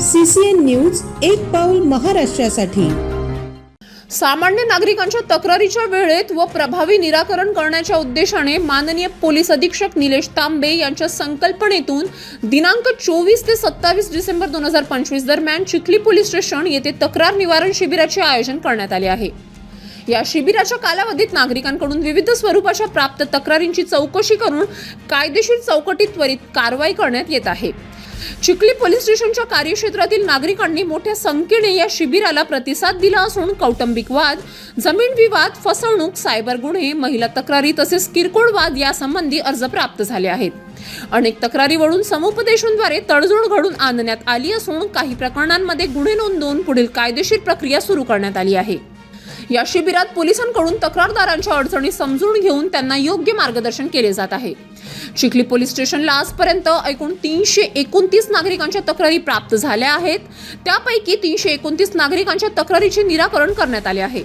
CCN news एक पाऊल महाराष्ट्रासाठी. सामान्य नागरिकांच्या तक्रारीच्या वेळेत व प्रभावी निराकरण करण्याच्या उद्देशाने माननीय पोलीस अधीक्षक निलेश तांबे यांच्या संकल्पनेतून दिनांक चोवीस ते सत्तावीस डिसेंबर दोन हजार पंचवीस दरम्यान चिखली पोलीस स्टेशन येथे तक्रार निवारण शिबिराचे आयोजन करण्यात आले आहे. या शिबिराच्या कालावधीत नागरिकांकडून विविध स्वरूपाच्या प्राप्त तक्रारींची चौकशी करून कायदेशीर चौकटीत त्वरित कारवाई करण्यात येत आहे. चिखली पोलीस स्टेशनच्या कार्यक्षेत्रातील नागरिकांनी मोठ्या संख्येने या शिबिराला प्रतिसाद दिला असून कौटुंबिक वाद जमीन विवाद फसवणूक सायबर गुन्हे महिला तक्रारी तसेच किरकोळ वाद यासंबंधी अर्ज प्राप्त झाले आहेत. अनेक तक्रारीवरून समुपदेशनद्वारे तडजोड घडून आणण्यात आली असून काही प्रकरणांमध्ये गुन्हे नोंदवून पुढील कायदेशीर प्रक्रिया सुरू करण्यात आली आहे. या शिबिरात पोलिसांकडून तक्रारदारांच्या अडचणी समजून घेऊन त्यांना योग्य मार्गदर्शन केले जात आहे. चिखली पोलीस स्टेशनला आजपर्यंत एकूण तीनशे एकोणतीस नागरिकांच्या तक्रारी प्राप्त झाल्या आहेत. त्यापैकी तीनशे एकोणतीस नागरिकांच्या तक्रारीचे निराकरण करण्यात आले आहे.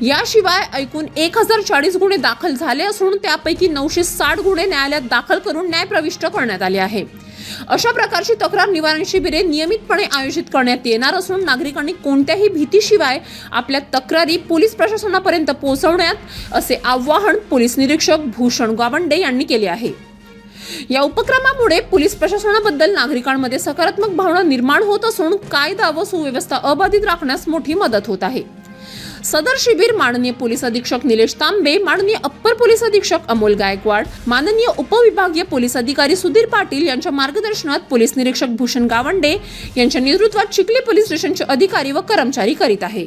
याशिवाय एकूण एक हजार चाळीस गुन्हे दाखल झाले असून त्यापैकी नऊशे साठ गुन्हे न्यायालयात दाखल करून न्यायप्रविष्ट करण्यात आले आहे. अशा प्रकारची तक्रार निवारण शिबिरे नियमितपणे आयोजित करण्यात येणार असून नागरिकांनी कोणत्याही भीतीशिवाय आपल्या तक्रारी पोलीस प्रशासनापर्यंत पोहोचवण्यात असे आवाहन पोलीस निरीक्षक भूषण गावंडे यांनी केले आहे. या उपक्रमामुळे पोलीस प्रशासनाबद्दल नागरिकांमध्ये सकारात्मक भावना निर्माण होत असून कायदा व सुव्यवस्था अबाधित राखण्यास मोठी मदत होत आहे. सदर शिबिर माननीय पोलीस अधीक्षक निलेश तांबे माननीय अप्पर पोलीस अधीक्षक अमोल गायकवाड माननीय उपविभागीय पोलीस अधिकारी सुधीर पाटील यांच्या मार्गदर्शनात पोलीस निरीक्षक भूषण गावंडे यांच्या नेतृत्वात चिखली पोलीस स्टेशनचे अधिकारी व कर्मचारी करीत आहे